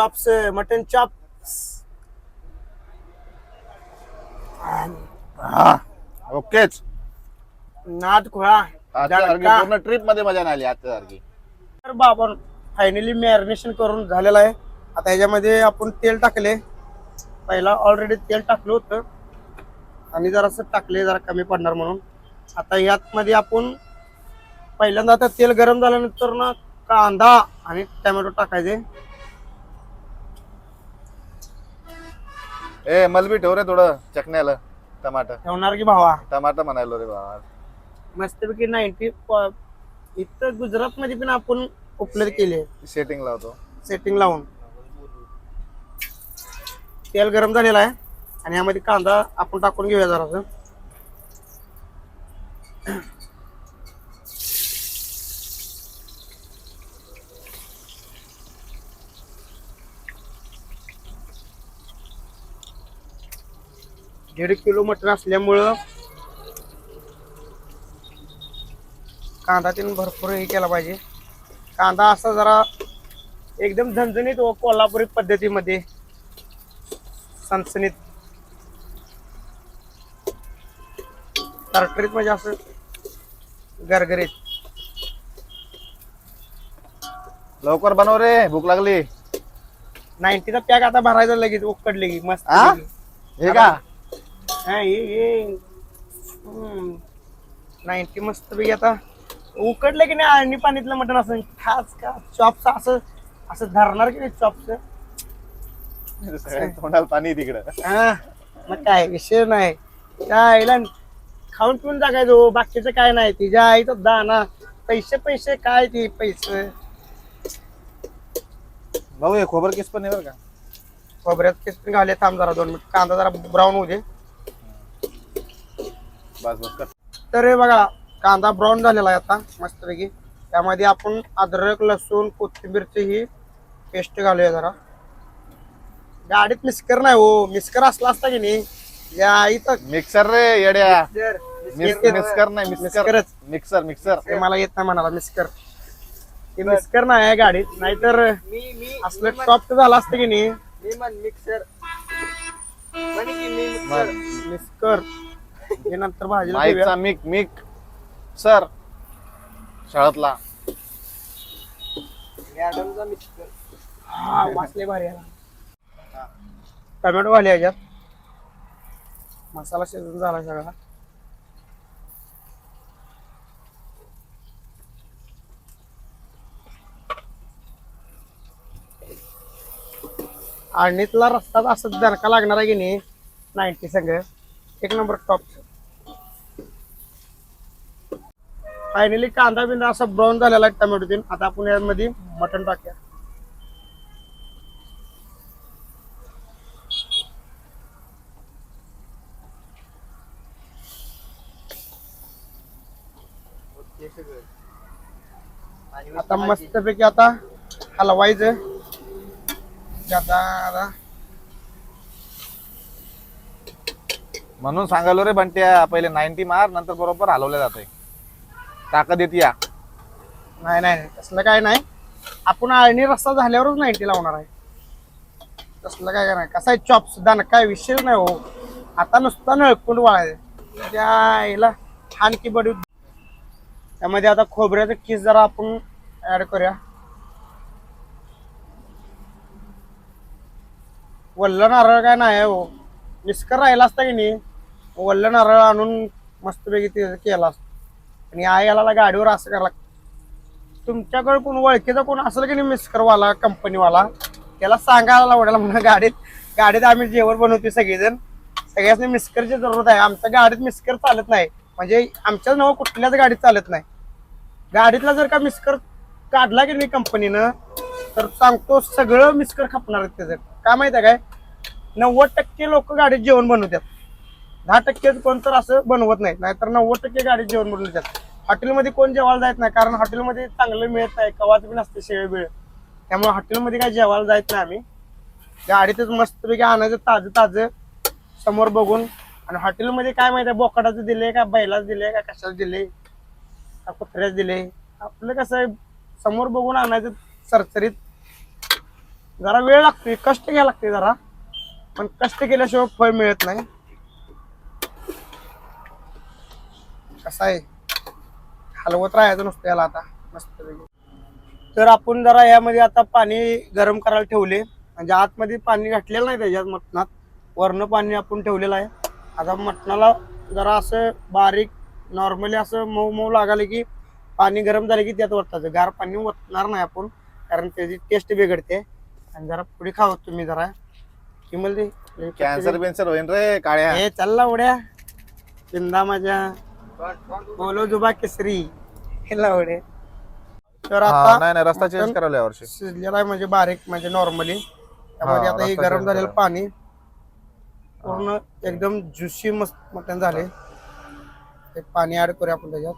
Chops mutton chops हा ओकेच. नाद खोळा आजच्या सारखी दणका. पूर्ण ट्रिपमध्ये मजा नाही आली आजच्या सारखी. तर बाबा फायनली मॅरिनेशन करून झालेलं आहे. आता ह्याच्यामध्ये आपण तेल टाकले. पहिला ऑलरेडी तेल टाकलं होतं. आणि जरासं टाकले जरा कमी पडणार म्हणून. आता यात मध्ये आपण पहिल्यांदा आता तेल गरम झाल्यानंतर ना कांदा आणि टोमॅटो टाकायचे. ए मलबी ठेव रे थोडं चकण्याला. टमाटर. ठेवणार की भावा? टमाटर म्हणायलो रे बाबा मस्तपैकी नाईन्टी इथं गुजरात मध्ये पण आपण उपलब्ध केली. आहे सेटिंग लावतो. सेटिंग लावून. तेल गरम झालेलं आहे. आणि यामध्ये कांदा आपण टाकून घेऊया जरासं. दीड किलो मटण असल्यामुळं कांदा तीन भरपूर हे केला पाहिजे. कांदा असा जरा एकदम झणझणीत व कोल्हापुरी पद्धतीमध्ये सणसणीत तरटरीत म्हणजे असं गरगरीत. लवकर बनव रे भूक लागली. नाईन्टीचा पॅक आता भरायचा लगेच उकडले की मस्त आ? हे का नाईन्टी मस्त पैकी आता उकडलं की नाही आणि पाणीतलं मटण असं खास का? चॉपच असं असं धरणार की नाही चॉपचं तोंडाला पाणी तिकडं. हा मग काय विषय नाही. आईला खाऊन पिऊन हो, बाकीचं काय नाही. तिच्या आईचं दाना पैसे पैसे काय ती पैसे? भाऊ हे खोबर किस पण आहे बरं का? खोबऱ्यात केस पण घाले थांब जरा दोन मिनिट. कांदा जरा ब्राऊन होऊ दे. बस बस कर तर हे बघा कांदा ब्राऊन झालेला आहे आता मस्तपैकी. त्यामध्ये आपण अद्रक लसूण कोथिंबीरची ही पेस्ट घालूया जरा. गाडीत मिस्कर नाही हो. मिस्कर असला असता की नाही या तर मिक्सर रे येड्या. मिस- मिस्कर मिक्सर. नाही मिक्सर. मिस्करच. Mixer mixer. ते मला येत नाही म्हणाला मिस्कर ते मिस्कर नाही आहे गाडीत नाहीतर असलं टॉप झालं असतं की नाही. मिक्सर. मिस्कर हे नंतर भाजीला माईकचा देऊया. Mic mic. सर. शाळेतला. हा वासले भारी आला टोमॅटो वाले याच्यात. मसाला शिजून झाला सगळा. आणीतला रस्ता असं दणका लागणार आहे की नाही? नाईन्टी सगळं. एक नंबर टॉप फायनली कांदा बिंदा असा ब्राऊन झालेला आहे टोमॅटो तीन. आता आपण यामध्ये मटण टाकूया. आता मस्तपैकी आता हलवायचं. आता म्हणून सांगालो रे बंट्या पहिले नाईन्टी मार नंतर बरोबर हलवलं जाते ताकद येते या. नाही नाही तसलं काय नाही. आपण आळणी रस्ता झाल्यावरच नाईन्टी लावणार आहे. तसलं काय नाही कसा आहे चॉप सुद्धा ना काय विषय नाही हो. आता नुसता नळकुंड वाळायचं त्या याला छान की बडी त्यामध्ये आता खोबऱ्याचं किस जरा आपण ऍड करूया. वल्ल नारळ काय नाही हो. निस्कर राहिला असता की नाही? वल्ल नारळ आणून मस्तपैकी ते केला असतो. आणि आई याला गाडीवर असं करायला तुमच्याकडे कोण ओळखीचा कोण असेल की नाही मिस्करवाला कंपनीवाला? त्याला सांगायला आवडेल म्हणा गाडीत गाडीत आम्ही जेवण बनवतो सगळेजण. सगळ्यांनी मिस्करची जरूरत आहे. आमच्या गाडीत मिस्कर चालत नाही. म्हणजे आमच्याच नाव कुठल्याच गाडीत चालत नाही. गाडीतला जर का मिस्कर काढला की नाही कंपनीनं तर सांगतो सगळं मिस्कर खपणार आहेत त्याचं. का माहिती आहे काय? नव्वद टक्के लोक गाडीत जेवण बनवतात. दहा टक्केच कोण तर असं बनवत नाही नाहीतर नव्वद टक्के गाडीत जेवण बनवतात हॉटेलमध्ये कोण जेवायला जायत नाही कारण हॉटेलमध्ये चांगलं मिळत नाही कवाच बी नसते शेळ बिळ त्यामुळे हॉटेलमध्ये काय जेवायला जायचं नाही आम्ही. गाडीतच मस्तपैकी आणायचं ताजं ताजं समोर बघून. आणि हॉटेलमध्ये काय माहिती आहे बोकडाचं दिले का बैलाचं दिले का कशाचं दिले का कुत्र्याचं दिले आपलं कसं आहे समोर बघून आणायचं सरसरीत. जरा वेळ लागते कष्ट घ्यायला लागते जरा. पण कष्ट केल्याशिवाय फळ मिळत नाही. कसं आहे? हलवत राहायचं नुसतं याला आता मस्त तर आपण जरा यामध्ये आता पाणी गरम करायला ठेवले. म्हणजे आतमध्ये पाणी घातलेलं नाही त्याच्यात मटणात. वरनं पाणी आपण ठेवलेलं आहे. आता मटणाला जरा असं बारीक नॉर्मली असं मऊ मऊ लागाले की पाणी गरम झाले की त्यात वतायचं. गार पाणी वतणार नाही आपण कारण त्याची टेस्ट बिघडते. आणि जरा पुढे खावं तुम्ही जरा. की मला ते- कॅन्सर बिन्सर होईन रे काळ्या. हे चालला उड्या. चिंदा माझ्या. बोलो जुबा केसरी. उड्या तर हा, आता नाही नाही रस्ता चेंज करायला यावर्षी शिजलेला आहे म्हणजे बारीक म्हणजे नॉर्मली त्यामध्ये हा, आता हे गरम झालेलं. पाणी पूर्ण एकदम ज्युसी मस्त मटण झाले. ते पाणी ऍड करूया आपण त्याच्यात.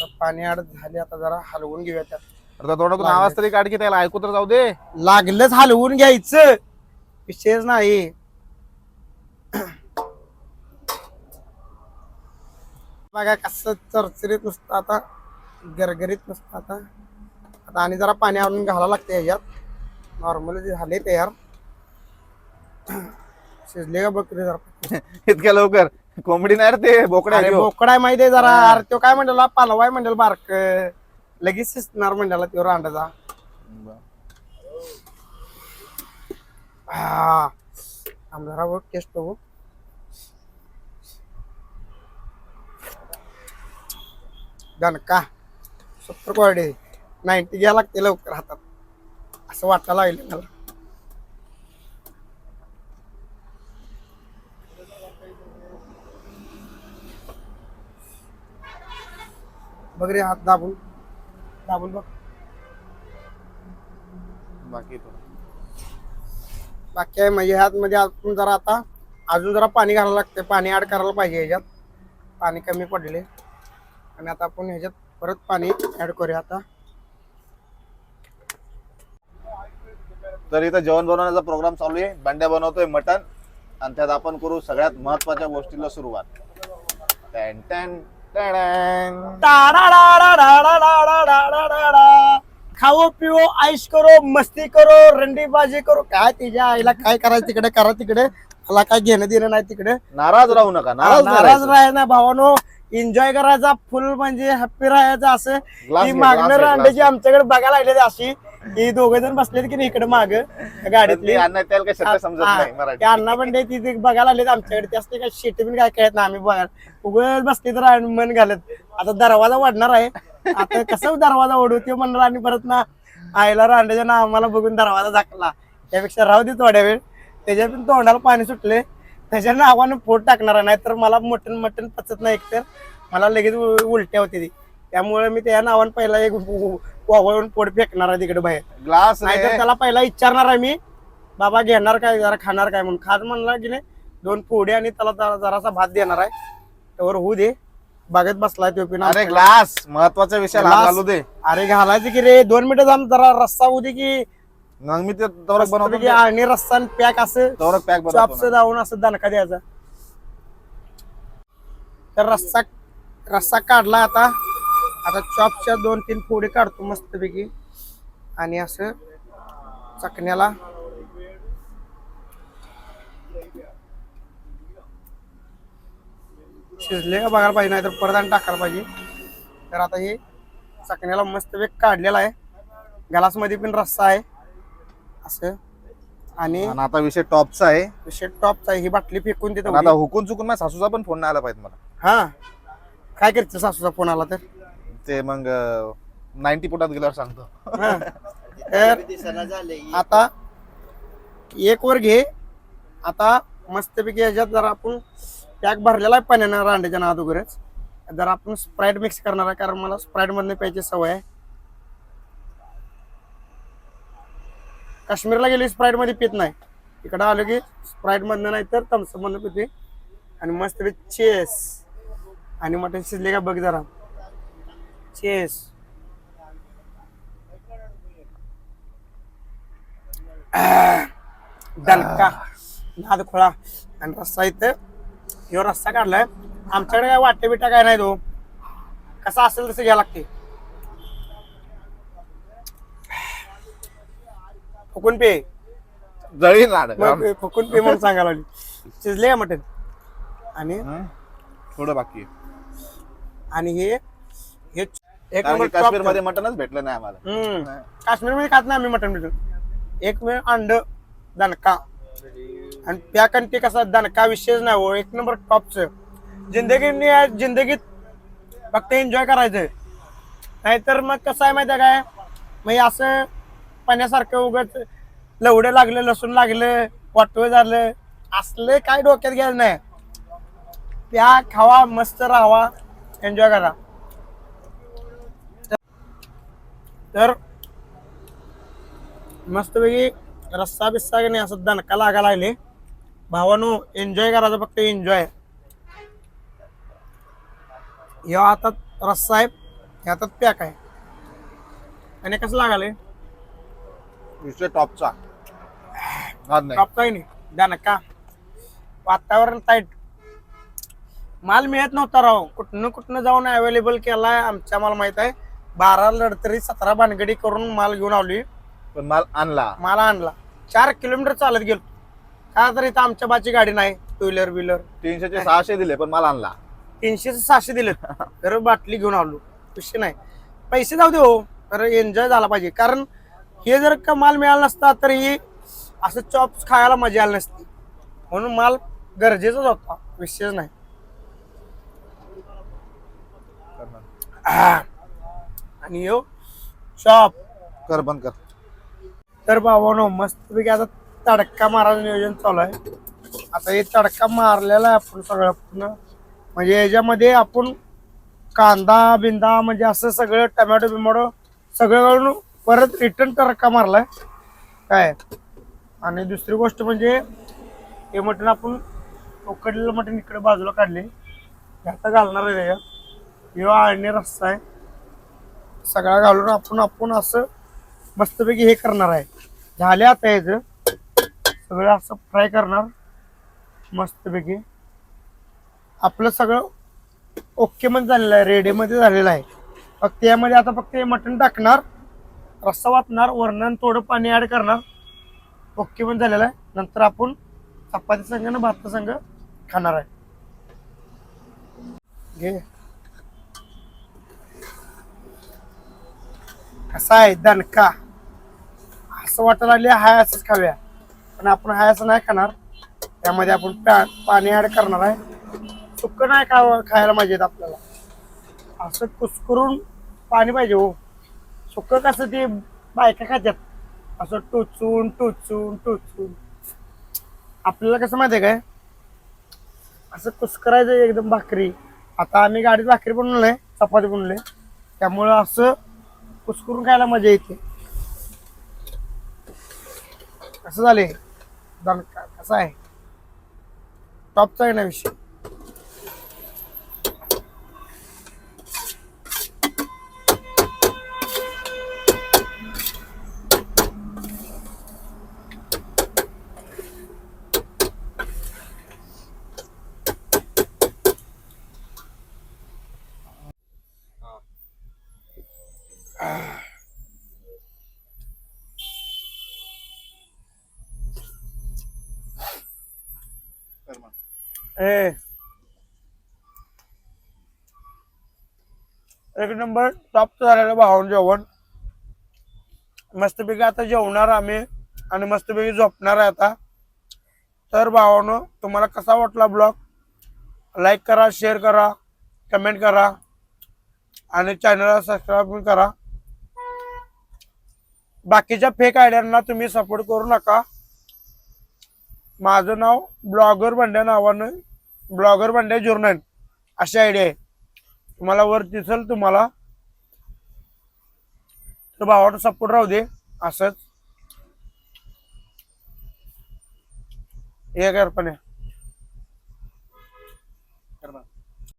तर पाणी ऍड झाले आता जरा हलवून घेऊया त्यात. आता तोंडातून आवाज तरी काढ की त्याला ऐकू तर जाऊ दे. लागलंच हलवून घ्यायचं. विषयच नाही. बघा कसं चरचरीत नुसतं आता गरगरीत नुसतं आता. आता आणि जरा पाणी आणून घालावं लागतं ह्याच्यात. नॉर्मली जे झाले तयार शिजले का बकरी जरा? इतक्या लवकर? कोंबडी नाही रे ते अरे. बोकडा आहे माहिती आहे जरा. अरे तो काय म्हणला पालवाय म्हणेल बारक. लगेच शिजणार म्हणला तो रांडाचा. हा. आमदारा बघ टेस्ट बघू. दणका सत्तर क्वालिटी. नाईन्टी घ्या लागते लवकर हातात. असं वाटायला लागलं मला. बघ रे हात दाबून. दाबून बघ. बाकी. बाकी आहे म्हणजे ह्यात मध्ये आपण जरा आता अजून जरा पाणी घालायला लागते पाणी ऍड करायला पाहिजे ह्याच्यात. पाणी कमी पडले. आणि आता आपण ह्याच्यात परत पाणी ऍड करूया आता. तर इथं जेवण बनवण्याचा प्रोग्राम चालू आहे. बंड्या बनवतोय मटण. आणि त्यात आपण करू सगळ्यात महत्त्वाच्या गोष्टीला सुरुवात. खाओ पिओ आईश करो मस्ती करो रंडीबाजी करो. काय तिच्या आईला काय करायचं तिकडे? करा तिकडे. मला काय घेणं देणं नाही तिकडे. नाराज राहू नका नाराज नाराज नाही राहाय ना भावानो. एन्जॉय करायचा फुल म्हणजे हॅप्पी राहायचं असं. घे, मागणं घे. आमच्याकडे बघायला लागले अशी. की दोघे जण बसलेत की नाही इकडे माग गाडीतली. ती अण्णा त्याला समजत हा, नाही अण्णा पण ते तिथे बघायला आलेत आमच्याकडे. ते असते काय शेती पण काय कळत नाही आम्ही बघायला. उगच बसले तर मन घालत. आता दरवाजा वाढणार आहे. आता कसं दरवाजा ओढू ते म्हणणार आणि परत ना आईला रांड्याच्या ना आम्हाला बघून दरवाजा झाकला. त्यापेक्षा राहू दे थोड्या वेळ. त्याच्या पण तोंडाला पाणी सुटले त्याच्या नावानं पोट टाकणार नाही तर मला मटन मटन पचत नाही एकतर. मला लगेच उलट्या होते ती. त्यामुळे मी त्या नावानं पहिला एक वावळून पोट फेकणार आहे तिकडे बाहेर. ग्लास नाहीतर त्याला पहिला विचारणार आहे मी बाबा घेणार काय? जरा खाणार काय? म्हणून. खात म्हणला की नाही दोन पोळी आणि त्याला जरा- जरासा भात देणार आहे. त्यावर होऊ दे. बागेत बसलाय तो पिना अरे ग्लास. हात Glass. घालू दे. अरे घालायचं की रे? दोन मिनिटं जाऊन जरा रस्सा होऊ दे की मग मी ते तवरक बनवतो मस्तपैकी आणि रस्सा पॅक असं तवरक पॅक चॉपचं बनवतो जाऊन असं दणका द्यायचा. तर रस्सा रस्सा काढला आता. आता चॉपच्या दोन तीन फोडी काढतो मस्तपैकी आणि असं चकण्याला. शिजले का बघायला पाहिजे नाही तर परत आणि टाकायला पाहिजे. तर आता हे चकण्याला मस्तपैकी काढलेला आहे. गलासमध्ये पण रस्सा आहे. असं. आणि आणि आता विषय टॉपचा आहे. विषय टॉपचा आहे. ही बाटली फेकून देतो पण आता हुकून चुकून माझ्या सासूचा पण फोन नाही आला पाहिजे मला. हा. काय करते सासूचा फोन आला तर? ते मग नाईन्टी फुटात गेल्यावर सांगतो. हा. तर आता एक वर घे. आता मस्तपैकी ह्याच्यात जरा आपण पॅक भरलेला आहे पाण्यानं रांड्याच्या नाद वगैरेच जरा आपण स्प्राईट मिक्स करणार आहे कारण मला स्प्राईट मधनं प्यायची सवय आहे. काश्मीरला गेली स्प्राईटमध्ये पित नाही. इकडं आलो की स्प्राईट मधनं नाही तर थम्सअप मधनं पिते. आणि मस्त चेस आणि मटण शिजले का बघ जरा. चेस दणका नाद खोळा. आणि रस्सा इथं. ह्यो रस्सा काढलाय. आमच्याकडे काय वाटे बिटा काय नाही तो. कसा असेल तसं घ्या लागते. फुकून पे. जळी नाड मग फुकून पे म्हणून सांगायला लागली. शिजले का मटन आणि हं? थोडं बाकी. आहे. आणि हे हे एक कारण नंबर काश्मीरमध्ये मटनच भेटलं नाही आम्हाला. काश्मीरमध्ये खात नाही आम्ही मटन बिटन एक वेळ अंड दणका आणि पॅक आणि ते कसा दणका विषयच नाही हो. एक नंबर टॉपच जिंदगी जिंदगीत फक्त एन्जॉय करायचं नाहीतर मग कसं आहे माहिती आहे काय? मग हे असं पाण्यासारखं उगत लवडे लागले लसूण लागलं वाटवे झालं. असले काय डोक्यात घ्यायचं नाही. प्या खावा मस्त राहावा. एन्जॉय करा. तर मस्तपैकी रस्सा बिस्सा की नाही असं दणका लागा लागले. भावानो एन्जॉय करायचं फक्त एन्जॉय ह्या हातात रस्सा आहे ह्या हातात पॅक आहे आणि कसं लागाले विषय टॉपचा. नाद नाही. टॉप काही नाही. दणका वातावरण टाईट माल मिळत नव्हता राव. कुठनं कुठनं जाऊन अवेलेबल केलाय आमच्या मला माहीत आहे. बारा लढतरी सतरा भानगडी करून माल घेऊन आली पण माल आणला. मला आणला. चार किलोमीटर चालत गेलो. का तर इथं आमच्या बाची गाडी नाही टू व्हीलर. व्हीलर तीनशेचे सहाशे दिले पण माल आणला. तीनशे सहाशे दिलेत. तर बाटली घेऊन आलो. विषय नाही. पैसे जाऊ दे हो. तर एन्जॉय झाला पाहिजे. कारण हे जर का माल मिळाला नसता तर ही असं चॉप्स खायला मजा आली नसती. म्हणून माल गरजेचाच होता विषयच नाही. आणि यो चॉप कर बंद कर. तर बाबानो मस्तपैकी आता तडका मारायचं नियोजन चालू आहे. आता हे तडका मारलेला आहे आपण सगळं पूर्ण. म्हणजे याच्यामध्ये आपण कांदा बिंदा म्हणजे असं सगळं टमॅटो बिमॅटो सगळं घालून परत रिटर्न तडका मारलाय. काय? आणि दुसरी गोष्ट म्हणजे हे मटण आपण उकडलेलं मटण इकडे बाजूला काढले. आता घालणार आहे त्याच्यात. हे आळणी रस्ता आहे. सगळा घालून आपण आपण असं मस्तपैकी हे करणार आहे. झाले आता याचं सगळं असं फ्राय करणार. मस्तपैकी. आपलं सगळं ओके मध्ये झालेलं आहे. रेडीमध्ये झालेलं आहे. फक्त यामध्ये आता फक्त हे मटण टाकणार. रस्सा वाटणार वर्णन थोडं पाणी ऍड करणार. ओके पण झालेलं आहे. नंतर आपण चपाती संघ ना भात संघ खाणार आहे. घे. कसा आहे? दणका. असं वाटायला लागले हाय असंच खाऊया. पण आपण हाय असं नाही खाणार. त्यामध्ये आपण पाणी ऍड करणार आहे. सुक्क नाही खावं खायला पाहिजेत आपल्याला. असं कुसकरून पाणी पाहिजे हो. सुक्क कसं ते बायका खात्यात. असं टोचून टोचून टोचून. आपल्याला कसं माहिती आहे काय? असं कुसकरायचं एकदम भाकरी. आता आम्ही गाडीत भाकरी बनवलंय चपाती बनवले त्यामुळं असं कुसकरून खायला मजा येते. कसं झाले दणका कसं आहे? टॉपचा आहे ना विषय. ए। एक नंबर टॉपचं झालेलं भावन जेवण. मस्तपैकी आता जेवणार आम्ही आणि मस्तपैकी झोपणार आहे आता. तर भावानं तुम्हाला कसा वाटला ब्लॉग? लाईक करा शेअर करा कमेंट करा आणि चॅनलला सबस्क्राईब करा. बाकीच्या फेक आयडियांना तुम्ही सपोर्ट करू नका. माझं नाव ब्लॉगर बंड्या नावानं ब्लॉगर बंड्या जुर्नल अशी आयडिया आहे. तुम्हाला वर दिसल तुम्हाला. तर भावाचा सपोर्ट राहू दे. असंच. हे करपणे